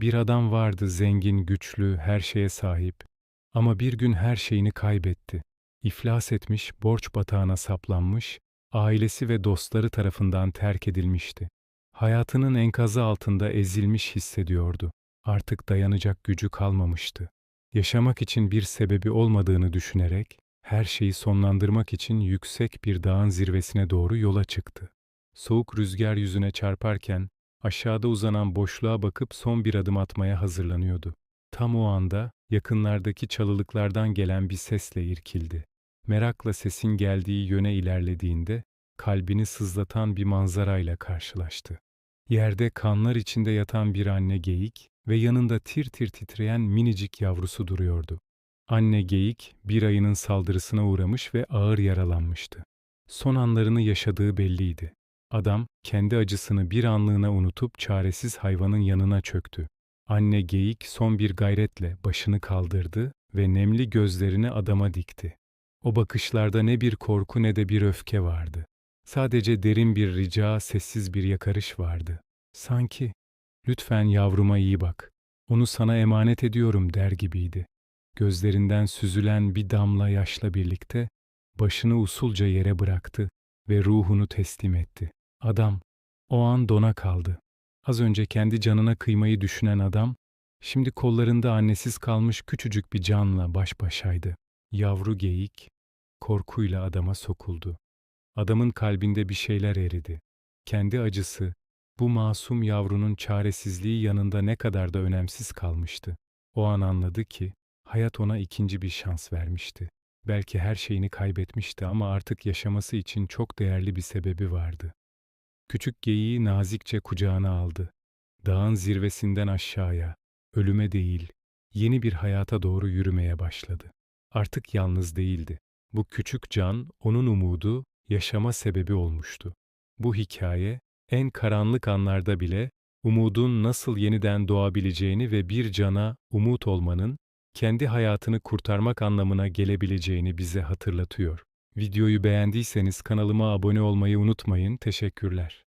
Bir adam vardı zengin, güçlü, her şeye sahip. Ama bir gün her şeyini kaybetti. İflas etmiş, borç batağına saplanmış, ailesi ve dostları tarafından terk edilmişti. Hayatının enkazı altında ezilmiş hissediyordu. Artık dayanacak gücü kalmamıştı. Yaşamak için bir sebebi olmadığını düşünerek, her şeyi sonlandırmak için yüksek bir dağın zirvesine doğru yola çıktı. Soğuk rüzgar yüzüne çarparken, aşağıda uzanan boşluğa bakıp son bir adım atmaya hazırlanıyordu. Tam o anda, yakınlardaki çalılıklardan gelen bir sesle irkildi. Merakla sesin geldiği yöne ilerlediğinde, kalbini sızlatan bir manzarayla karşılaştı. Yerde kanlar içinde yatan bir anne geyik ve yanında tir tir titreyen minicik yavrusu duruyordu. Anne geyik bir ayının saldırısına uğramış ve ağır yaralanmıştı. Son anlarını yaşadığı belliydi. Adam kendi acısını bir anlığına unutup çaresiz hayvanın yanına çöktü. Anne geyik son bir gayretle başını kaldırdı ve nemli gözlerini adama dikti. O bakışlarda ne bir korku ne de bir öfke vardı. Sadece derin bir rica, sessiz bir yakarış vardı. Sanki, lütfen yavruma iyi bak, onu sana emanet ediyorum der gibiydi. Gözlerinden süzülen bir damla yaşla birlikte başını usulca yere bıraktı ve ruhunu teslim etti. Adam o an dona kaldı. Az önce kendi canına kıymayı düşünen adam, şimdi kollarında annesiz kalmış küçücük bir canla baş başaydı. Yavru geyik korkuyla adama sokuldu. Adamın kalbinde bir şeyler eridi. Kendi acısı, bu masum yavrunun çaresizliği yanında ne kadar da önemsiz kalmıştı. O an anladı ki, hayat ona ikinci bir şans vermişti. Belki her şeyini kaybetmişti ama artık yaşaması için çok değerli bir sebebi vardı. Küçük geyiği nazikçe kucağına aldı. Dağın zirvesinden aşağıya, ölüme değil, yeni bir hayata doğru yürümeye başladı. Artık yalnız değildi. Bu küçük can, onun umudu, yaşama sebebi olmuştu. Bu hikaye, en karanlık anlarda bile umudun nasıl yeniden doğabileceğini ve bir cana umut olmanın kendi hayatını kurtarmak anlamına gelebileceğini bize hatırlatıyor. Videoyu beğendiyseniz kanalıma abone olmayı unutmayın. Teşekkürler.